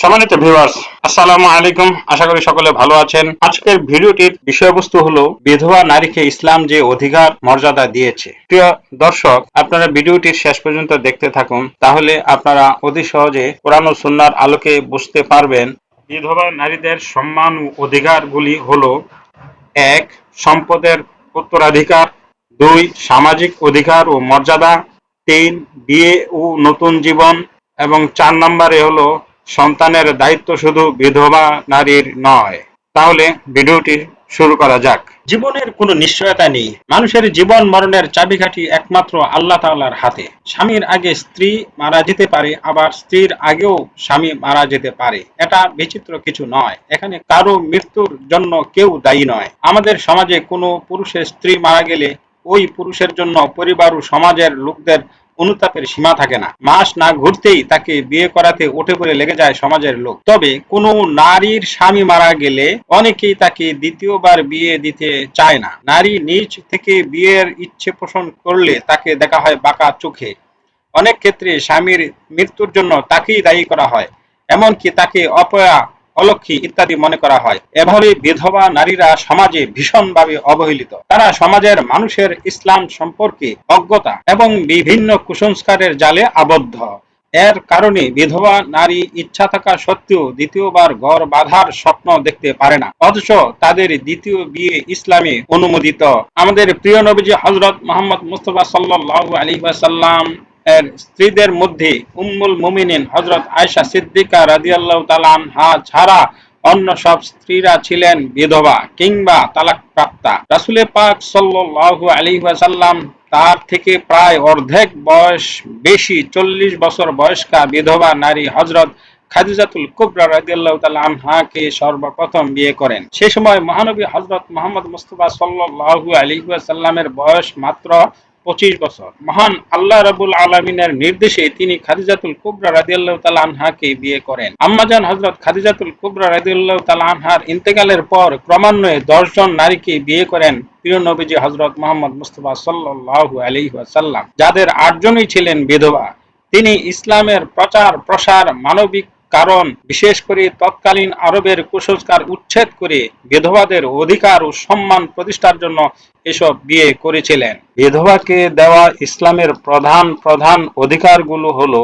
সম্মানিত ভিউয়ার্স আসসালামু আলাইকুম। আশা করি সকলে ভালো আছেন। আজকের ভিডিওটির বিষয়বস্তু হলো বিধবা নারীকে ইসলাম যে অধিকার, মর্যাদা দিয়েছে। প্রিয় দর্শক, আপনারা ভিডিওটির শেষ পর্যন্ত দেখতে থাকুন, তাহলে আপনারা অতি সহজে কোরআন ও সুন্নার আলোকে বুঝতে পারবেন। বিধবা নারীদের সম্মান ও অধিকারগুলি হলো, এক, সম্পদের উত্তরাধিকার, দুই, সামাজিক অধিকার ও মর্যাদা, তিন, বিয়ে ও নতুন জীবন, এবং চার নম্বরে হলো সন্তানের দায়িত্ব শুধু বিধবা নারীর নয়। তাহলে ভিডিওটি শুরু করা যাক। জীবনের কোনো নিশ্চয়তা নেই। মানুষের জীবন মরণের চাবিকাঠি একমাত্র আল্লাহ তাআলার হাতে। স্বামীর আগে স্ত্রী মারা যেতে পারে, আবার স্ত্রীর আগেও স্বামী মারা যেতে পারে। এটা বিচিত্র কিছু নয়। এখানে কারও মৃত্যুর জন্য কেউ দায়ী নয়। আমাদের সমাজে কোনো পুরুষের স্ত্রী মারা গেলে ওই পুরুষের জন্য পরিবার ও সমাজের লোকদের অনুতাপের সীমা থাকে না। মাস না ঘুরতেই তাকে বিয়ে করাতে উঠে পড়ে লেগে যায় সমাজের লোক। তবে কোনো নারীর স্বামী মারা গেলে অনেকেই তাকে দ্বিতীয়বার বিয়ে দিতে চায় না। নারী নিজ থেকে বিয়ের ইচ্ছে পোষণ করলে তাকে দেখা হয় বাঁকা চোখে। অনেক ক্ষেত্রে স্বামীর মৃত্যুর জন্য তাকেই দায়ী করা হয়। এমনকি তাকে অপয়া অলক্ষী ইত্যাদি মনে করা হয়। এভাবে বিধবা নারীরা সমাজে ভীষণভাবে অবহেলিত। তারা সমাজের মানুষের ইসলাম সম্পর্কে অজ্ঞতা এবং বিভিন্ন কুসংস্কারের জালে আবদ্ধ। এর কারণে বিধবা নারী ইচ্ছা থাকা সত্ত্বেও দ্বিতীয়বার ঘর বাঁধার স্বপ্ন দেখতে পারে না। অথচ তাদের দ্বিতীয় বিয়ে ইসলামে অনুমোদিত। আমাদের প্রিয় নবীজি হজরত মোহাম্মদ মুস্তফা সাল্লাল্লাহু আলাইহি ওয়াসাল্লাম এর স্ত্রীদের মধ্যে উম্মুল মুমিনিন হজরত আয়সা সিদ্দিকা আনহা ছাড়া অন্য সব স্ত্রীরা ছিলেন বিধবা কিংবা পাক ওয়াসাল্লাম তার থেকে প্রায় অর্ধেক বয়স বেশি চল্লিশ বছর বয়স্কা বিধবা নারী হজরত খাদিজাতুল কুবরা রাদিয়াল্লাহু তাআলা আনহাকে সর্বপ্রথম বিয়ে করেন। সে সময় মহানবী হযরত মুহাম্মদ মুস্তাফা সাল্লাল্লাহু আলাইহি ওয়াসাল্লামের বয়স মাত্র পঁচিশ বছর। মহান আল্লাহ রাবুল আলমিনের নির্দেশে তিনি খাদিজাতুল কুবরা রাদিয়াল্লাহু তাআলা আনহাকে বিয়ে করেন। আম্মাজান হযরত খাদিজাতুল কুবরা রাদিয়াল্লাহু তাআলা আনহার ইন্তেকালের পর ক্রমান্বয়ে দশজন নারীকে বিয়ে করেন প্রিয় নবীজি হযরত মুহাম্মদ মুস্তাফা সাল্লাল্লাহু আলাইহি ওয়াসাল্লাম, যাদের আটজনই ছিলেন বিধবা। তিনি ইসলামের প্রচার প্রসার মানবিক কারণ বিশেষ করে তৎকালীন আরবের কুসংস্কার উচ্ছেদ করে বিধবাদের অধিকার ও সম্মান প্রতিষ্ঠার জন্য এসব বিয়ে করেছিলেন। বিধবাকে দেওয়া ইসলামের প্রধান প্রধান অধিকারগুলো হলো,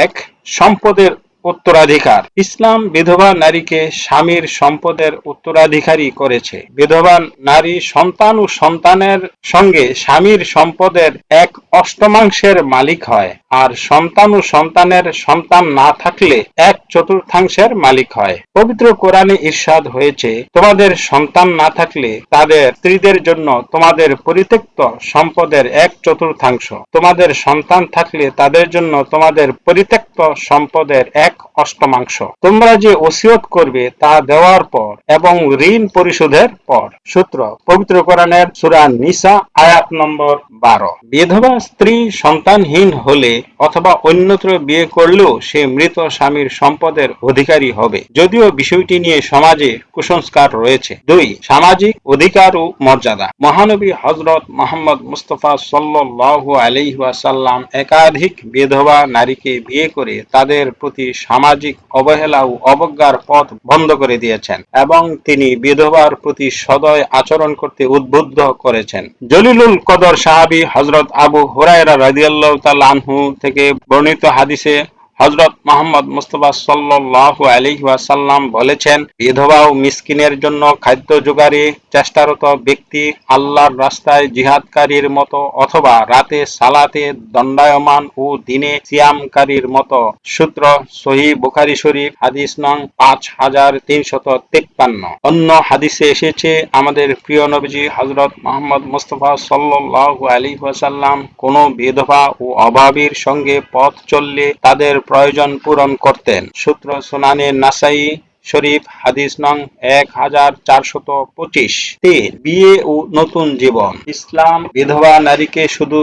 এক, সম্পদের উত্তরাধিকার। ইসলাম বিধবা নারীকে স্বামীর সম্পদের উত্তরাধিকারী করেছে। বিধবা নারী সন্তান ও সন্তানের সঙ্গে স্বামীর সম্পদের এক অষ্টমাংশের মালিক হয় আর সন্তান ও সন্তানের সন্তান না থাকলে এক চতুর্থাংশের মালিক হয়। পবিত্র কোরআনে ঈর্ষাদ হয়েছে, তোমাদের সন্তান না থাকলে তাদের স্ত্রীদের জন্য তোমাদের পরিত্যক্ত সম্পদের এক চতুর্থাংশ। তোমাদের সন্তান থাকলে তাদের জন্য তোমাদের পরিত্যক্ত সম্পদের এক অষ্টমাংশ। তোমরা যে ওসিয়ত করবে তা দেওয়ার পর এবং ঋণ পরিশোধের পর। সূত্র, পবিত্র কোরআনের সূরা নিসা, আয়াত নম্বর বারো। বিধবা স্ত্রী সন্তানহীন হলে অথবা অন্যত্র বিয়ে করলেও সে মৃত স্বামীর সম্পদের অধিকারী হবে। যদিও বিষয়টি নিয়ে সমাজে কুসংস্কার রয়েছে। দুই, সামাজিক অধিকার ও মর্যাদা। মহানবী হজরত মোহাম্মদ মুস্তফা সাল্লাল্লাহু আলাইহি ওয়াসাল্লাম একাধিক বিধবা নারীকে বিয়ে করে তাদের প্রতি সামাজিক অবহেলা ও অবজ্ঞার পথ বন্ধ করে দিয়েছেন এবং তিনি বিধবার প্রতি সদয় আচরণ করতে উদ্বুদ্ধ করেছেন। জলিলুল কদর সাহাবি হজরত আবু হুরায়রা রাজিয়াল্লাহ তাআলা আনহু থেকে বর্ণিত হাদিসে হজরত মোহাম্মদ মুস্তফা সাল্লাল্লাহু আলাইহি ওয়াসাল্লাম বলেছেন, বিধবা ও মিসকিনের জন্য খাদ্য জোগাড়ে চেষ্টারত ব্যক্তি আল্লাহর রাস্তায় জিহাদকারীর মতো অথবা রাতে সালাতে দণ্ডায়মান ও দিনে সিয়ামকারীর মতো। সূত্র সহি বুখারি শরীফ, হাদিস নং পাঁচ হাজার তিনশত তেপ্পান্ন। অন্য হাদিসে এসেছে, আমাদের প্রিয় নবীজি হজরত মোহাম্মদ মুস্তফা সাল্লাল্লাহু আলাইহি ওয়াসাল্লাম কোনো বিধবা ও অভাবীর সঙ্গে পথ চললে তাদের প্রয়োজন পূরণ করতেন। সূত্র সোনানে নাসাই শরীফ, হাদিস নং এক হাজার চারশত পঁচিশ। তিন বিয়ে ও নতুন জীবন। ইসলাম বিধবা নারীকে শুধু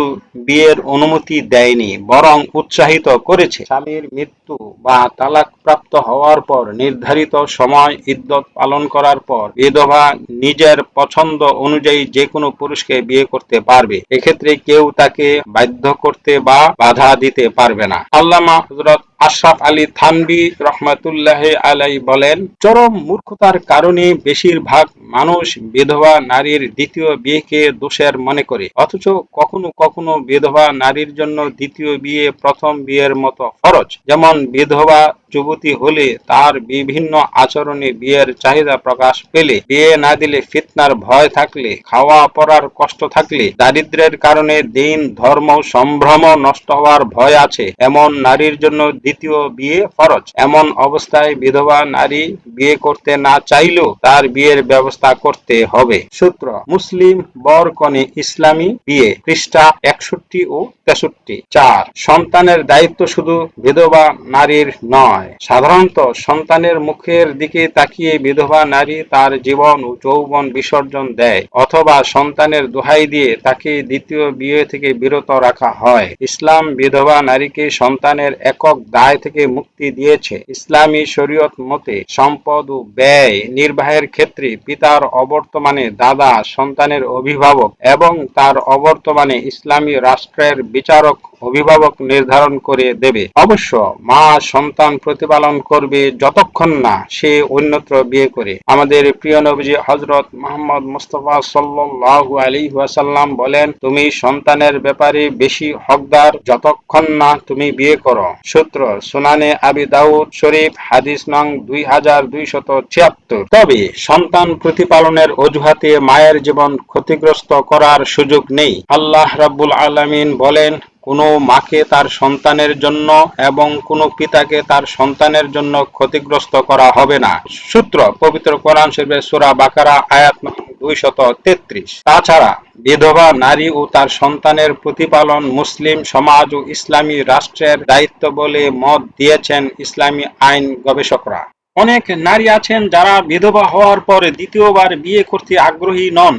বিয়ের অনুমতি দেয়নি, বরং উৎসাহিত করেছে। স্বামীর মৃত্যু বা তালাক প্রাপ্ত হওয়ার পর, নির্ধারিত সময় ইদ্যত পালন করার পর, বিধবা নিজের পছন্দ অনুযায়ী যে কোনো পুরুষকে বিয়ে করতে পারবে। এক্ষেত্রে কেউ তাকে বাধ্য করতে বা বাধা দিতে পারবে না। আল্লামা হজরত আশরাফ আলী থানবি রহমাতুল্লাহ আলাই বলেন, চরম মূর্খতার কারণে বেশিরভাগ মানুষ বিধবা নারীর দ্বিতীয় বিয়েকে দোষের মনে করে। অথচ কখনো কখনো বিধবা নারীর জন্য দ্বিতীয় বিয়ে প্রথম বিয়ের মতো ফরজ। যেমন বিধবা যুবতী হলে তার বিভিন্ন আচরণে বিয়ের চাহিদা প্রকাশ পেলে, বিয়ে না দিলে ফিতনার ভয় থাকলে, খাওয়া পড়ার কষ্ট থাকলে, দারিদ্রের কারণে দিন, ধর্ম, সম্ভ্রম নষ্ট হওয়ার ভয় আছে। এমন নারীর জন্য দ্বিতীয় বিয়ে ফরজ। এমন অবস্থায় বিধবা নারী বিয়ে করতে না চাইলেও তার বিয়ের ব্যবস্থা করতে হবে। সূত্র, মুসলিম বর কনে ইসলামী বিয়ে পৃষ্ঠা একষট্টি ও তেষট্টি। চার, সন্তানের দায়িত্ব শুধু বিধবা নারীর নয়। সাধারণত সন্তানের মুখের দিকে তাকিয়ে বিধবা নারী তার জীবন ও যৌবন বিসর্জন দেয় অথবা সন্তানের দোহাই দিয়ে তাকে দ্বিতীয় বিয়ে থেকে বিরত রাখা হয়। ইসলাম বিধবা নারীকে সন্তানের একক দায় থেকে মুক্তি দিয়েছে। ইসলামী শরীয়ত মতে সম্পদ ও ব্যয় নির্বাহের ক্ষেত্রে পিতার অবর্তমানে দাদা সন্তানের অভিভাবক এবং তার অবর্তমানে ইসলামী রাষ্ট্রের বিচারক অভিভাবক নির্ধারণ করে দেবে। অবশ্য মা সন্তান প্রতিপালন করবে যতক্ষণ না সে অন্যত্র বিয়ে করে। আমাদের প্রিয় নবীজি হজরত মোহাম্মদ মুস্তফা সাল্লাহ আলী ওয়াসাল্লাম বলেন, তুমি সন্তানের ব্যাপারে বেশি হকদার যতক্ষণ না তুমি বিয়ে করো। সূত্র সুনানে আবি দাউদ শরীফ, হাদিস নং দুই হাজার দুইশত ছিয়াত্তর। তবে সন্তান প্রতিপালনের অজুহাতে মায়ের জীবন ক্ষতিগ্রস্ত করার সুযোগ নেই। আল্লাহ রাব্বুল আলামিন বলেন কোনো মাকে তার সন্তানের জন্য এবং কোনো পিতাকে তার সন্তানের জন্য ক্ষতিগ্রস্ত করা হবে না। সূত্র, পবিত্র কোরআন শরীফের সূরা বাকারা, আয়াত দুইশত তেত্রিশ। তাছাড়া, বিধবা, নারী ও তার সন্তানের প্রতিপালন মুসলিম সমাজ ও ইসলামী রাষ্ট্রের দায়িত্ব বলে মত দিয়েছেন ইসলামী আইন গবেষকরা। অনেক নারী আছেন যারা বিধবা হওয়ার পরে দ্বিতীয়বার বিয়ে করতে আগ্রহী নন।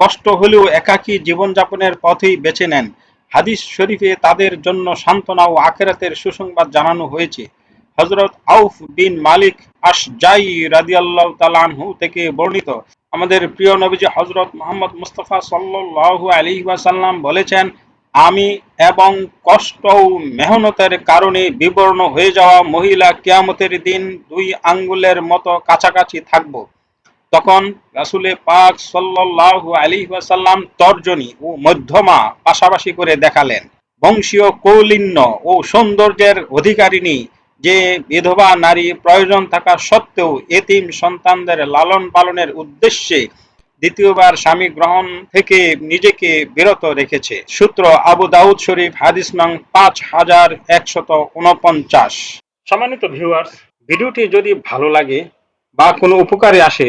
কষ্ট হলেও একাকী জীবনযাপনের পথেই বেছে নেন। হাদিস শরীফে তাদের জন্য সান্ত্বনা ও আখেরাতের সুসংবাদ জানানো হয়েছে। হজরত আউফ বিন মালিক আশজাই রাদিয়াল্লাহু তাআলাহু থেকে বর্ণিত। আমাদের প্রিয় নবীজি হজরত মোহাম্মদ মুস্তফা সাল্লাল্লাহু আলাইহি ওয়াসাল্লাম বলেছেন, আমি এবং কষ্ট ও মেহনতের কারণে বিবর্ণ হয়ে যাওয়া মহিলা কিয়ামতের দিন দুই আঙ্গুলের মতো কাছাকাছি থাকব। তখন রাসুলে পাক সাল্লাল্লাহু আলাইহি ওয়াসাল্লাম তর্জনী ও মধ্যমা পাশাপাশি করে দেখালেন। বংশীয় কৌলিন্য ও সৌন্দর্যের অধিকারিণী যে বিধবা নারী প্রয়োজন থাকা সত্ত্বেও এতিম সন্তানদের লালন পালনের উদ্দেশ্যে দ্বিতীয়বার স্বামী গ্রহণ থেকে নিজেকে বিরত রেখেছে। সূত্র আবু দাউদ শরীফ, হাদিস নং পাঁচ হাজার একশত উনপঞ্চাশ সম্মানিত ভিউয়ার্স ভিডিওটি যদি ভালো লাগে বা কোনো উপকারে আসে